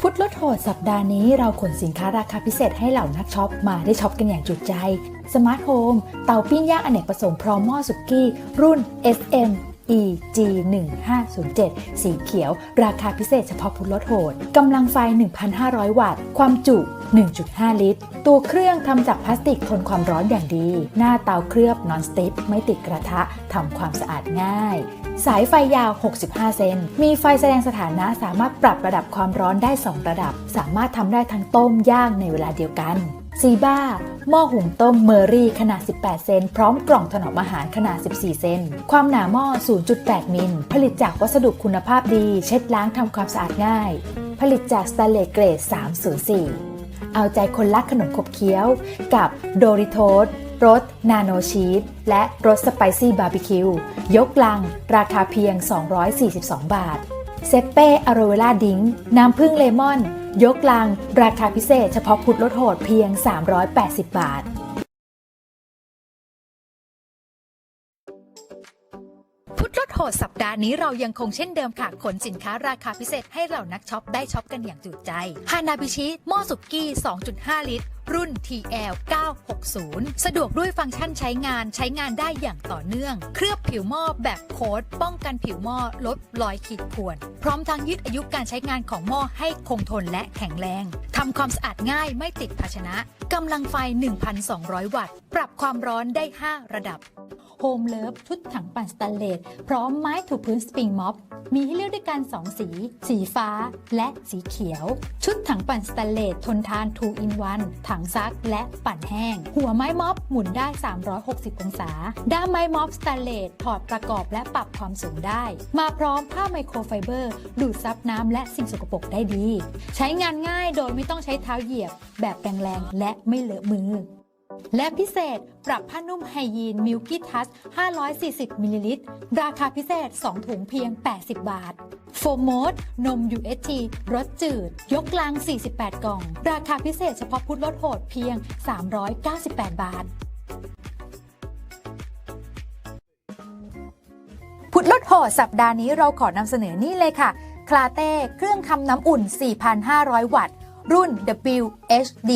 พุทธลดโหดสัปดาห์นี้เราขนสินค้าราคาพิเศษให้เหล่านักช็อปมาได้ช็อปกันอย่างจุใจ สมาร์ทโฮม เตาปิ้งย่างอเนกประสงค์พร้อมหม้อสุกี้ รุ่น SM EG 1507สีเขียว ราคาพิเศษเฉพาะพุทธลดโหดกำลังไฟ 1,500 วัตต์ ความจุ 1.5 ลิตร ตัวเครื่องทำจากพลาสติกทนความร้อนอย่างดี หน้าเตาเคลือบนอนสติ๊กไม่ติดกระทะทำความสะอาดง่าย สายไฟยาว 65 เซน มีไฟแสดงสถานะสามารถปรับระดับความร้อนได้ 2 ระดับ สามารถทำได้ทั้งต้มย่างในเวลาเดียวกัน ซีบ้า หม้อหุงต้มเมอรี่ขนาด 18 เซน พร้อมกล่องถนอมอาหารขนาด 14 เซน ความหนาหม้อ 0.8 มิล ผลิตจากวัสดุคุณภาพดี เช็ดล้างทำความสะอาดง่าย ผลิตจากสแตนเลสเกรด 304 เอาใจคนรักขนมขบเคี้ยว กับโดริโทสรสนาโนชีสและรสสไปซี่บาร์บีคิว ยกลัง ราคาเพียง 242 บาท เซเป้อโรเวล่าดิงน้ำผึ้งเลมอน ยกลังราคาพิเศษเฉพาะพุทธลดโหดเพียง 380 บาท พุทธลดโหดสัปดาห์นี้เรายังคงเช่นเดิมค่ะ ขนสินค้าราคาพิเศษให้เหล่านักช็อปได้ช็อปกันอย่างจุใจ ฮานาบิชิหม้อสุกี้ 2.5 ลิตร รุ่น TL 960 สะดวกด้วยฟังก์ชันใช้งานใช้งานได้อย่างต่อเนื่อง เคลือบผิวหม้อแบบโค้ดป้องกันผิวหม้อลดรอยขีดข่วน พร้อมทั้งยืดอายุการใช้งานของหม้อให้คงทนและแข็งแรงทำความสะอาดง่ายไม่ติดภาชนะกำลังไฟ 1,200 วัตต์ ปรับความร้อนได้ 5 ระดับโฮมเลิฟชุดถังปั่นสแตนเลสพร้อมไม้ถูพื้นสปริงม็อบ มีให้เลือกด้วยกัน 2 สี สีฟ้าและสีเขียว ชุดถังปั่นสแตนเลสทนทาน 2 in 1 ถังซักและปั่นแห้ง หัวไม้ม็อบหมุนได้ 360 องศา ด้ามไม้ม็อบสแตนเลสถอดประกอบและปรับความสูงได้ มาพร้อมผ้าไมโครไฟเบอร์ ดูดซับน้ำและสิ่งสกปรกได้ดี ใช้งานง่ายโดยไม่ต้องใช้เท้าเหยียบ แบบแรงๆและไม่เลอะมือ และพิเศษปรับผ้านุ่มไฮยีนมิลกี้ทัช540มิลลิลิตรราคาพิเศษ 2 ถุงเพียง 80 บาท โฟมโมดนม UHT รสจืด ยกลัง 48 กล่อง ราคาพิเศษเฉพาะพุทธลดโหดเพียง 398 บาท พุทธลดโหดสัปดาห์นี้เราขอนำเสนอนี่เลยค่ะ คลาเต้ เครื่องทำน้ำอุ่น 4,500 วัตต์ รุ่น WHD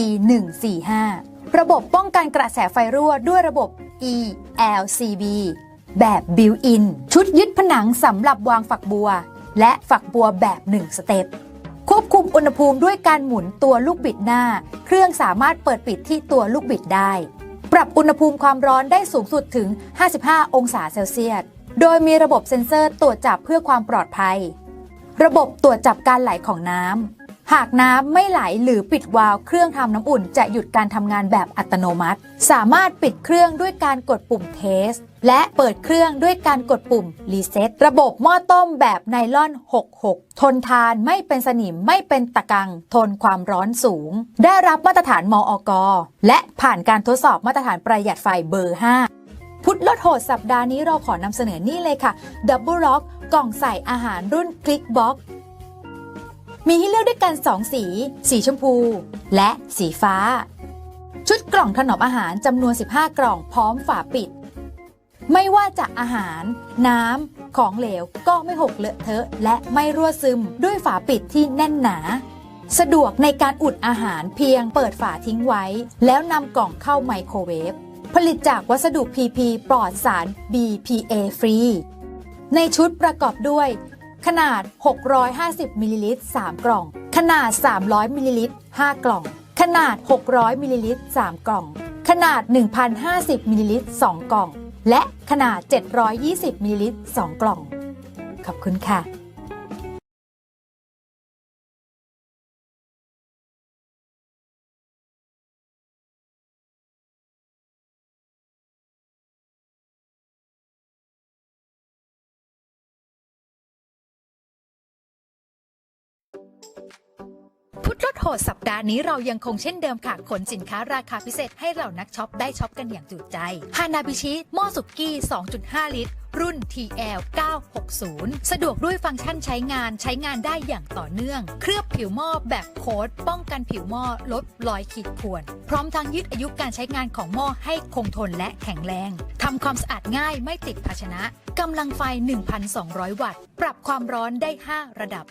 145ระบบป้องกันกระแสไฟรั่วด้วยระบบ ELCB แบบ built-in ชุดยึดผนังสำหรับวางฝักบัว และฝักบัวแบบ 1 สเต็ปควบคุมอุณหภูมิด้วยการหมุนตัวลูกบิดหน้า เครื่องสามารถเปิดปิดที่ตัวลูกบิดได้ ปรับอุณหภูมิความร้อนได้สูงสุดถึง 55 องศาเซลเซียส โดยมีระบบเซ็นเซอร์ตรวจจับเพื่อความปลอดภัย ระบบตรวจจับการไหลของน้ำ หากน้ำไม่ไหลหรือปิดวาล์วเครื่องทำน้ำอุ่นจะหยุดการทำงานแบบอัตโนมัติ สามารถปิดเครื่องด้วยการกดปุ่มเทส และเปิดเครื่องด้วยการกดปุ่มรีเซ็ตระบบหม้อต้มแบบไนลอน 66 ทนทานไม่เป็นสนิมไม่เป็นตะกัง ทนความร้อนสูง ได้รับมาตรฐานมออกและผ่านการทดสอบมาตรฐานประหยัดไฟเบอร์ 5พุทธลดโหดสัปดาห์นี้เราขอนำเสนอนี่เลยค่ะ Double Lock กล่องใส่อาหารรุ่น Click Box มีให้เลือกด้วยกัน 2 สี สีชมพู และสีฟ้า ชุดกล่องถนอมอาหารจำนวน 15 กล่องพร้อมฝาปิด ไม่ว่าจะอาหาร น้ำ ของเหลวก็ไม่หกเลอะเทอะและไม่รั่วซึมด้วยฝาปิดที่แน่นหนา สะดวกในการอุ่นอาหารเพียงเปิดฝาทิ้งไว้ แล้วนำกล่องเข้าไมโครเวฟผลิตจากวัสดุ PP ปลอดสาร BPA ฟรีในชุดประกอบด้วย ขนาด 650มิลลิลิตร3กล่อง ขนาด 300มิลลิลิตร5กล่อง ขนาด 600มิลลิลิตร3กล่อง ขนาด 1,050มิลลิลิตร2กล่อง และขนาด 720มิลลิลิตร2กล่อง ขอบคุณค่ะ โหดสัปดาห์นี้เรายังคงเช่นเดิมค่ะขนสินค้าราคาพิเศษให้เหล่านักช็อปได้ช็อปกันอย่างจุใจฮานาบิชิหม้อสุกี้ 2.5 ลิตร รุ่น TL 960 สะดวกด้วยฟังก์ชันใช้งานใช้งานได้อย่างต่อเนื่อง เคลือบผิวหม้อแบบโค้ดป้องกันผิวหม้อลดรอยขีดข่วน พร้อมทั้งยืดอายุการใช้งานของหม้อให้คงทนและแข็งแรงทำความสะอาดง่ายไม่ติดภาชนะกำลังไฟ 1,200 วัตต์ ปรับความร้อนได้ 5 ระดับ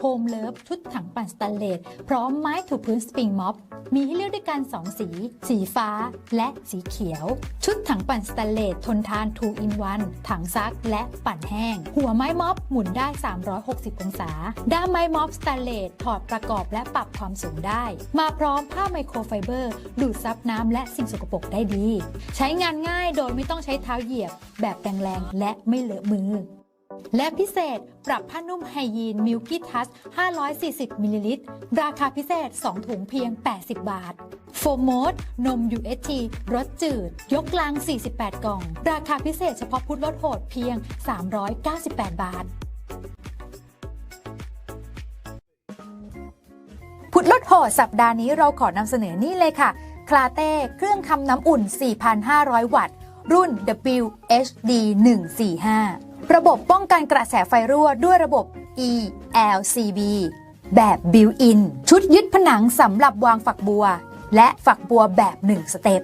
โฮมเลิฟชุดถังปั่นสแตนเลสพร้อมไม้ถูพื้นสปริงม็อบมีให้เลือกด้วยกัน 2 สี สีฟ้าและสีเขียว ชุดถังปั่นสแตนเลสทนทาน 2 in 1 ถังซักและปั่นแห้ง หัวไม้ม็อบหมุนได้ 360 องศา ด้ามไม้ม็อบสแตนเลสถอดประกอบและปรับความสูงได้ มาพร้อมผ้าไมโครไฟเบอร์ ดูดซับน้ำและสิ่งสกปรกได้ดี ใช้งานง่ายโดยไม่ต้องใช้เท้าเหยียบ แบบแรงๆและไม่เลอะมือ และพิเศษปรับผ้านุ่มไฮยีนมิลกี้ทัช540มิลลิลิตรราคาพิเศษ 2 ถุงเพียง 80 บาท โฟมดนม UST รสจืด ยกลัง 48 กล่อง ราคาพิเศษเฉพาะพุทธลดโหดเพียง 398 บาท พุทธลดโหดสัปดาห์นี้เราขอนำเสนอนี่เลยค่ะ คลาเต้ เครื่องทำน้ำอุ่น 4,500 วัตต์ รุ่น WHD 145 ระบบป้องกันกระแสไฟรั่วด้วยระบบ ELCB แบบ Built-in ชุดยึดผนังสำหรับวางฝักบัว และฝักบัวแบบ 1 สเต็ป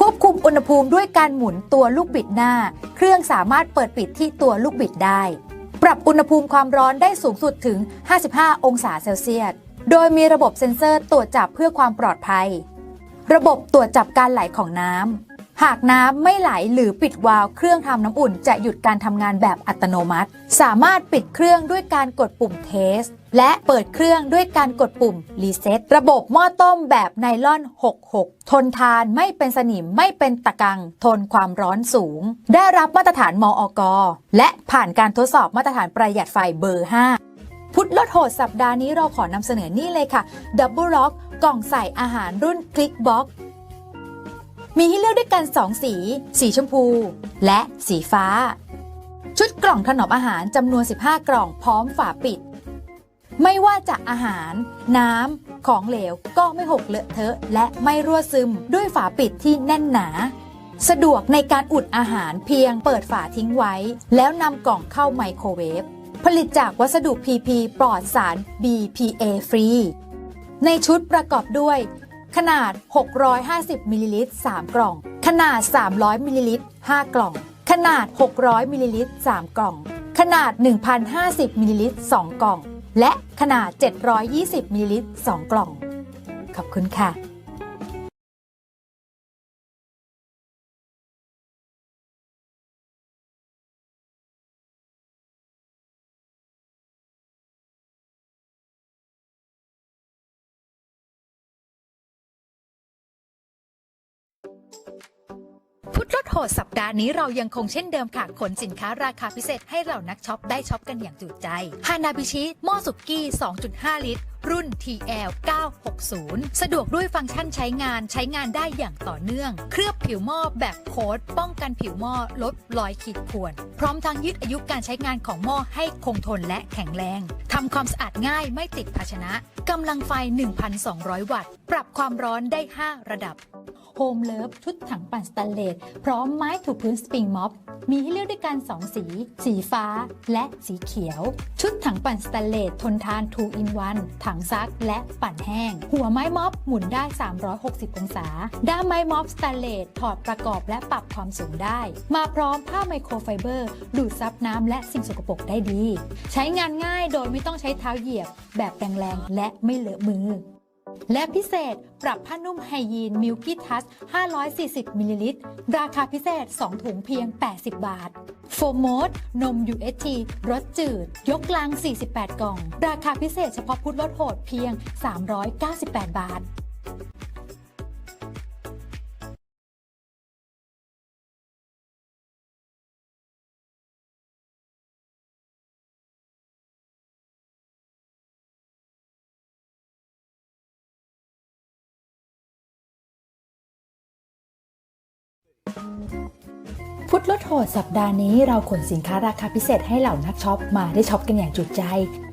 ควบคุมอุณหภูมิด้วยการหมุนตัวลูกบิดหน้า เครื่องสามารถเปิดปิดที่ตัวลูกบิดได้ ปรับอุณหภูมิความร้อนได้สูงสุดถึง 55 องศาเซลเซียส โดยมีระบบเซ็นเซอร์ตรวจจับเพื่อความปลอดภัย ระบบตรวจจับการไหลของน้ำ หากน้ำไม่ไหลหรือปิดวาล์วเครื่องทำน้ำอุ่นจะหยุดการทำงานแบบอัตโนมัติ สามารถปิดเครื่องด้วยการกดปุ่มเทส และเปิดเครื่องด้วยการกดปุ่มรีเซ็ตระบบหม้อต้มแบบไนลอน 66 ทนทานไม่เป็นสนิมไม่เป็นตะกัง ทนความร้อนสูง ได้รับมาตรฐานมอกและผ่านการทดสอบมาตรฐานประหยัดไฟเบอร์ 5พุทธลดโหดสัปดาห์นี้เราขอนำเสนอนี่เลยค่ะดับเบิลล็อกกล่องใส่อาหารรุ่นคลิกบ็อก มีให้เลือกด้วยกัน 2 สี สีชมพู และสีฟ้า ชุดกล่องถนอมอาหารจำนวน 15 กล่องพร้อมฝาปิด ไม่ว่าจะอาหาร น้ำ ของเหลวก็ไม่หกเลอะเทอะและไม่รั่วซึมด้วยฝาปิดที่แน่นหนาสะดวกในการอุดอาหารเพียงเปิดฝาทิ้งไว้ แล้วนำกล่องเข้าไมโครเวฟ ผลิตจากวัสดุ PP ปลอดสาร BPA ฟรี ในชุดประกอบด้วย ขนาด 650มิลลิลิตร3กล่อง ขนาด 300มิลลิลิตร5กล่อง ขนาด 600มิลลิลิตร3กล่อง ขนาด 1,050มิลลิลิตร2กล่อง และขนาด 720มิลลิลิตร2กล่อง ขอบคุณค่ะ พุทธลดโหดสัปดาห์นี้เรายังคงเช่นเดิมค่ะ ขนสินค้าราคาพิเศษให้เหล่านักช็อปได้ช็อปกันอย่างจุใจฮานาบิชิหม้อสุกี้ 2.5 ลิตร รุ่น TL 960 สะดวกด้วยฟังก์ชันใช้งานใช้งานได้อย่างต่อเนื่อง เคลือบผิวหม้อแบบโค้ดป้องกันผิวหม้อลดรอยขีดข่วน พร้อมทั้งยืดอายุการใช้งานของหม้อให้คงทนและแข็งแรงทำความสะอาดง่ายไม่ติดภาชนะกำลังไฟ 1,200 วัตต์ ปรับความร้อนได้ 5 ระดับโฮมเลิฟชุดถังปั่นสแตนเลสพร้อมไม้ถูพื้นสปริงม็อบ มีให้เลือกด้วยกัน 2 สี สีฟ้าและสีเขียว ชุดถังปั่นสแตนเลสทนทาน 2 in 1ถัังซักและปั่นแห้ง หัวไม้ม็อบหมุนได้ 360 องศา ด้ามไม้ม็อบสแตนเลสถอดประกอบและปรับความสูงได้ มาพร้อมผ้าไมโครไฟเบอร์ ดูดซับน้ำและสิ่งสกปรกได้ดี ใช้งานง่ายโดยไม่ต้องใช้เท้าเหยียบ แบบแรงๆและไม่เลอะมือ และพิเศษปรับผ้านุ่มไฮยีนมิลกี้ทัช540 มิลลิลิตร ราคาพิเศษ 2 ถุงเพียง 80 บาท โฟมดนม UHT รสจืด ยกลัง 48 กล่อง ราคาพิเศษเฉพาะพุทธลดโหดเพียง 398 บาท พุทธลดโหดสัปดาห์นี้เราขนสินค้าราคาพิเศษให้เหล่านักช็อปมาได้ช็อปกันอย่างจุใจ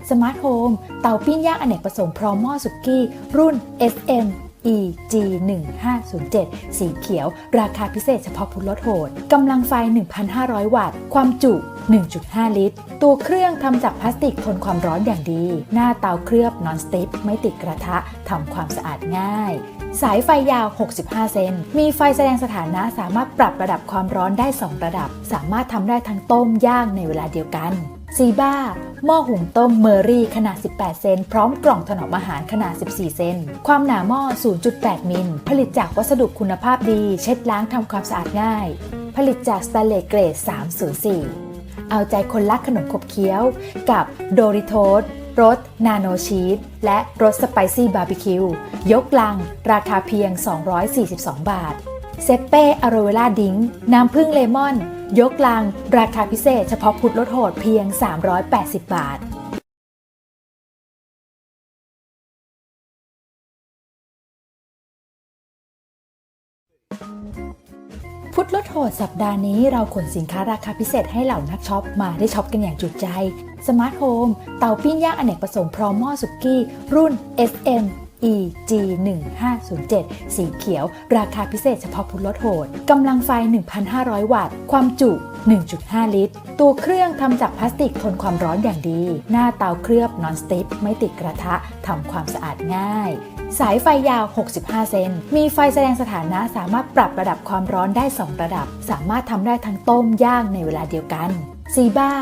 สมาร์ทโฮม เตาปิ้งย่างอเนกประสงค์พร้อมหม้อสุกี้ รุ่น SM EG 1507สีเขียว ราคาพิเศษเฉพาะพุทธลดโหด กำลังไฟ 1,500 วัตต์ ความจุ 1.5 ลิตร ตัวเครื่องทำจากพลาสติกทนความร้อนอย่างดี หน้าเตาเคลือบนอนสติ๊กไม่ติดกระทะ ทำความสะอาดง่าย สายไฟยาว 65 เซน มีไฟแสดงสถานะสามารถปรับระดับความร้อนได้ 2 ระดับ สามารถทำได้ทั้งต้มย่างในเวลาเดียวกันซีบ้า หม้อหุงต้มเมอรี่ขนาด 18 เซน พร้อมกล่องถนอมอาหารขนาด 14 เซน ความหนาหม้อ 0.8 มิล ผลิตจากวัสดุคุณภาพดี เช็ดล้างทำความสะอาดง่าย ผลิตจากสแตนเลสเกรด 304 เอาใจคนรักขนมขบเคี้ยว กับโดริโทส รสนาโนชีสและรสสไปซี่บาร์บีคิวยกลัง ราคาเพียง 242 บาท เซเป้อโรเวล่าดิงน้ำผึ้งเลมอน ยกลัง ราคาพิเศษเฉพาะพุทธลดโหดเพียง 380 บาท โหดสัปดาห์นี้เราขนสินค้าราคาพิเศษให้เหล่านักช็อปมาได้ช็อปกันอย่างจุใจ สมาร์ทโฮมเตาปิ้งย่างอเนกประสงค์พร้อมหม้อสุกี้ รุ่น SM EG 1507สีเขียว ราคาพิเศษเฉพาะพุธลดโหด กำลังไฟ 1,500 วัตต์ ความจุ 1.5 ลิตร ตัวเครื่องทำจากพลาสติกทนความร้อนอย่างดี หน้าเตาเคลือบนอนสติ๊กไม่ติดกระทะ ทำความสะอาดง่าย สายไฟยาว 65 เซน มีไฟแสดงสถานะสามารถปรับระดับความร้อนได้ 2 ระดับ สามารถทำได้ทั้งต้มย่างในเวลาเดียวกันซีบ้า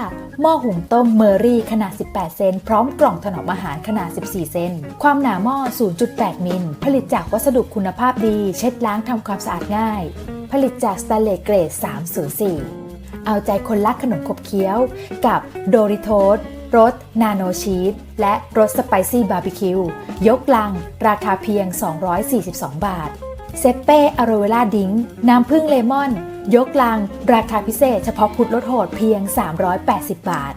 หม้อหุงต้มเมอรี่ขนาด 18 เซน พร้อมกล่องถนอมอาหารขนาด 14 เซน ความหนาหม้อ 0.8 มิล ผลิตจากวัสดุคุณภาพดี เช็ดล้างทำความสะอาดง่าย ผลิตจากสแตนเลสเกรด 304 เอาใจคนรักขนมขบเคี้ยว กับโดริโทส รสนาโนชีสและรสสไปซี่บาร์บีคิวยกลัง ราคาเพียง 242 บาท เซเป้อโรเวล่าดิงน้ำผึ้งเลมอน ยกลัง ราคาพิเศษเฉพาะพุธลดโหดเพียง 380 บาท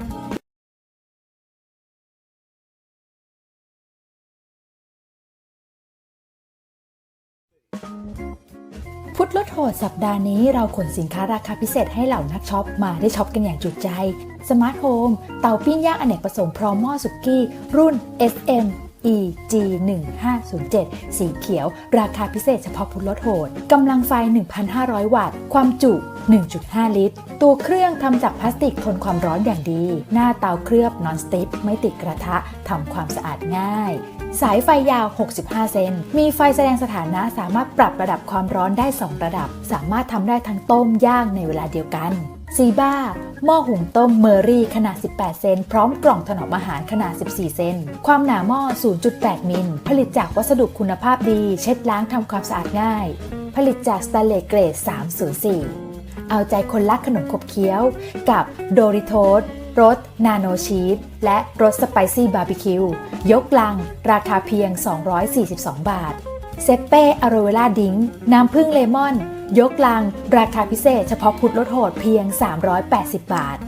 พุธลดโหดสัปดาห์นี้เราขนสินค้าราคาพิเศษให้เหล่านักช็อปมาได้ช็อปกันอย่างจุใจ สมาร์ทโฮม เตาปิ้งย่างอเนกประสงค์พร้อมหม้อสุกี้ รุ่น SM EG 1507สีเขียว ราคาพิเศษเฉพาะพุธลดโหด กำลังไฟ 1,500 วัตต์ ความจุ 1.5 ลิตร ตัวเครื่องทำจากพลาสติกทนความร้อนอย่างดี หน้าเตาเคลือบนอนสติ๊กไม่ติดกระทะ ทำความสะอาดง่าย สายไฟยาว 65 เซน มีไฟแสดงสถานะสามารถปรับระดับความร้อนได้ 2 ระดับ สามารถทำได้ทั้งต้มย่างในเวลาเดียวกันซีบ้า หม้อหุงต้มเมอรี่ขนาด 18 เซน พร้อมกล่องถนอมอาหารขนาด 14 เซน ความหนาหม้อ 0.8 มิล ผลิตจากวัสดุคุณภาพดี เช็ดล้างทำความสะอาดง่าย ผลิตจากสแตนเลสเกรด 304 เอาใจคนรักขนมขบเคี้ยว กับโดริโทสรสนาโนชีสและรสสไปซี่บาร์บีคิว ยกลัง ราคาเพียง 242 บาท เซเป้อโรเวล่าดิงน้ำผึ้งเลมอน ยกลัง ราคาพิเศษเฉพาะพุทธลดโหดเพียง 380 บาท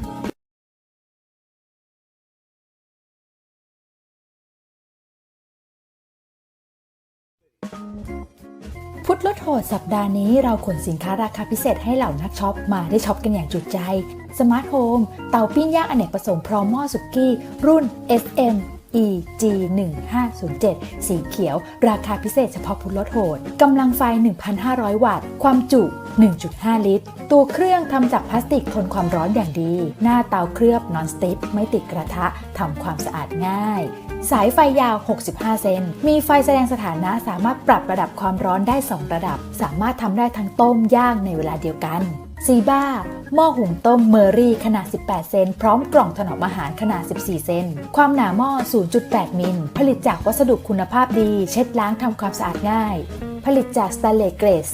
พุทธลดโหดสัปดาห์นี้เราขนสินค้าราคาพิเศษให้เหล่านักช็อปมาได้ช็อปกันอย่างจุใจ สมาร์ทโฮม เตาปิ้งย่างอเนกประสงค์พร้อมหม้อสุกี้ รุ่น SM EG 1507สีเขียว ราคาพิเศษเฉพาะพุธลดโหดกำลังไฟ 1,500 วัตต์ ความจุ 1.5 ลิตร ตัวเครื่องทำจากพลาสติกทนความร้อนอย่างดี หน้าเตาเคลือบนอนสติ๊กไม่ติดกระทะทำความสะอาดง่าย สายไฟยาว 65 เซน มีไฟแสดงสถานะสามารถปรับระดับความร้อนได้ 2 ระดับ สามารถทำได้ทั้งต้มย่างในเวลาเดียวกัน ซีบ้า หม้อหุงต้มเมอรี่ขนาด 18 เซน พร้อมกล่องถนอมอาหารขนาด 14 เซน ความหนาหม้อ 0.8 มิล ผลิตจากวัสดุคุณภาพดี เช็ดล้างทำความสะอาดง่าย ผลิตจากสแตนเลสเกรด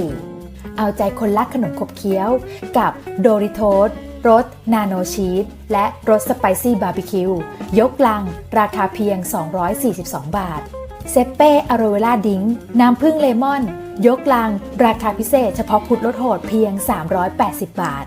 304 เอาใจคนรักขนมขบเคี้ยว กับโดริโทสรสนาโนชีสและรสสไปซี่บาร์บีคิว ยกลัง ราคาเพียง 242 บาท เซเป้อโรเวล่าดิงน้ำผึ้งเลมอน ยกลัง ราคาพิเศษเฉพาะพุทธลดโหดเพียง 380 บาท